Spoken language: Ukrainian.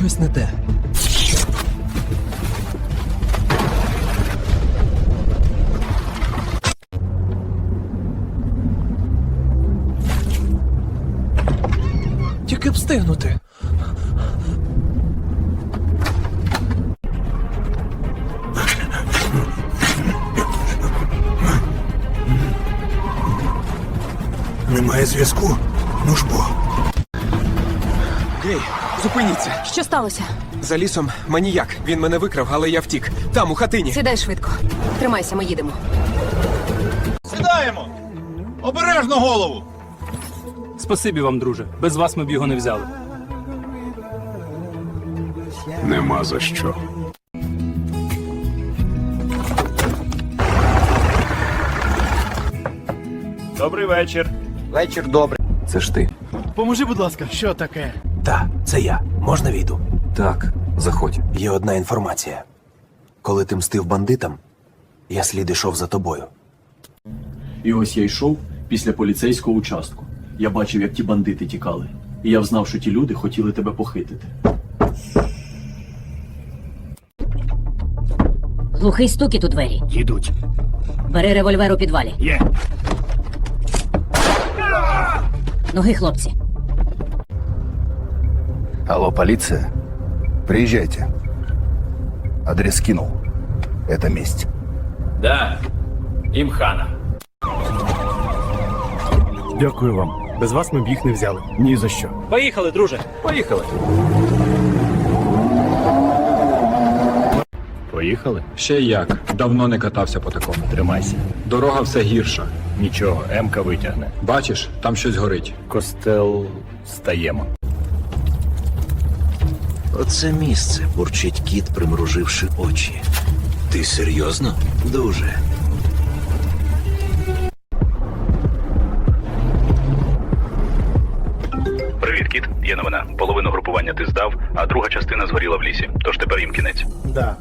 Щось не те. Тільки б встигнути. Немає зв'язку? Ну ж бо. Гей, зупиніться. Що сталося? За лісом маніяк. Він мене викрав, але я втік. Там, у хатині. Сідай швидко. Тримайся, ми їдемо. Сідаємо! Обережно голову! Спасибі вам, друже. Без вас ми б його не взяли. Нема за що. Добрий вечір. Вечір добрий. Це ж ти. Поможи, будь ласка, що таке? Так, це я. Можна війду? Так, заходь. Є одна інформація. Коли ти мстив бандитам, я слід ішов за тобою. І ось я йшов після поліцейського участку. Я бачив, як ті бандити тікали. І я взнав, що ті люди хотіли тебе похитити. Глухий стукіт у двері. Їдуть. Бери револьвер у підвалі. Є. Ноги, хлопці. Алло, полиция? Приезжайте. Адрес скинул. Это месть. Да, імхана. Дякую вам. Без вас ми б їх не взяли. Ні за що. Поїхали, друже. Поїхали. Поїхали? Ще як. Давно не катався по такому. Тримайся. Дорога все гірша. Нічого, Емка витягне. Бачиш, там щось горить. Костел стаємо. Оце місце, бурчить кіт, примруживши очі. Ти серйозно? Дуже. Привіт, кіт. Є новина. Половину групування ти здав, а друга частина згоріла в лісі. Тож тепер їм кінець. Да,